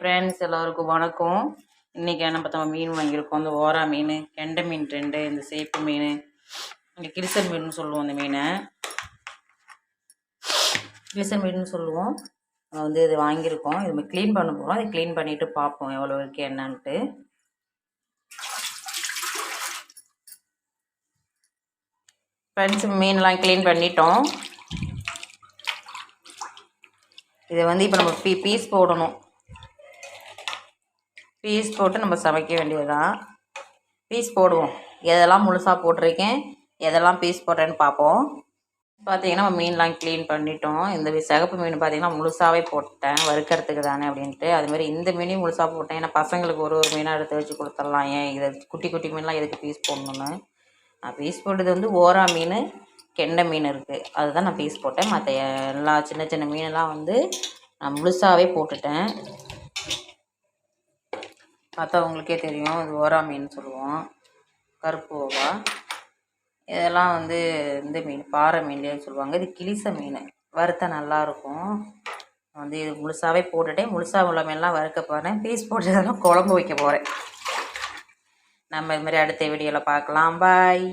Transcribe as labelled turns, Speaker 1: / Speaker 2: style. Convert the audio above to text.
Speaker 1: Friends எல்லோருக்கும் வணக்கம். இன்றைக்கி என்ன பார்த்தா மீன் வாங்கியிருக்கோம். இந்த ஓரா மீன் கெண்டை மீன் ரெண்டு இந்த சேப்பு மீன் இங்கே கிரிசன் மீன் சொல்லுவோம் அந்த மீனை. கிரிசன் மீன் சொல்லுவோம். நம்ம வந்து இது வாங்கியிருக்கோம். இது க்ளீன் பண்ண போகிறோம் அதை க்ளீன் பண்ணிவிட்டு பார்ப்போம் எவ்வளோ இருக்குது என்னான்ட்டு. ஃப்ரெண்ட்ஸ் மீன்லாம் க்ளீன் பண்ணிட்டோம். இதை வந்து இப்போ நம்ம பீ பீஸ் போடணும். பீஸ் போட்டு நம்ம சமைக்க வேண்டியதுதான். பீஸ் போடுவோம். எதெல்லாம் முழுசாக போட்டிருக்கேன் எதெல்லாம் பீஸ் போடுறேன்னு பார்ப்போம். பார்த்தீங்கன்னா மீன்லாம் க்ளீன் பண்ணிட்டோம். இந்த சிகப்பு மீன் பார்த்தீங்கன்னா முழுசாகவே போட்டேன். வறுக்கிறதுக்கு தானே அப்படின்ட்டு. அதுமாதிரி இந்த மீனையும் முழுசாக போட்டேன். ஏன்னா பசங்களுக்கு ஒரு ஒரு மீனாக எடுத்து வச்சு கொடுத்துடலாம். ஏன் இதை குட்டி குட்டி மீன்லாம் எதுக்கு பீஸ் போடணுன்னு நான் பீஸ் போட்டது வந்து ஓரா மீன் கெண்டை மீன் இருக்குது அதுதான் நான் பீஸ் போட்டேன். மற்ற எல்லா சின்ன சின்ன மீனெல்லாம் வந்து நான் முழுசாகவே போட்டுட்டேன். மற்றவங்களுக்கே தெரியும். இது ஓரா மீன் சொல்லுவோம். கருப்பு ஓவா. இதெல்லாம் வந்து இந்த மீன் பாறை மீன்லேன்னு சொல்லுவாங்க. இது கிளிச மீன். வறுத்த நல்லாயிருக்கும் வந்து இது முழுசாகவே போட்டுட்டேன். முழுசாக உள்ள மீன்லாம் வறுக்க போகிறேன் பீஸ் போட்டதெல்லாம் குழம்பு வைக்க போகிறேன் நம்ம இது மாதிரி அடுத்த வீடியோவில் பார்க்கலாம். பாய்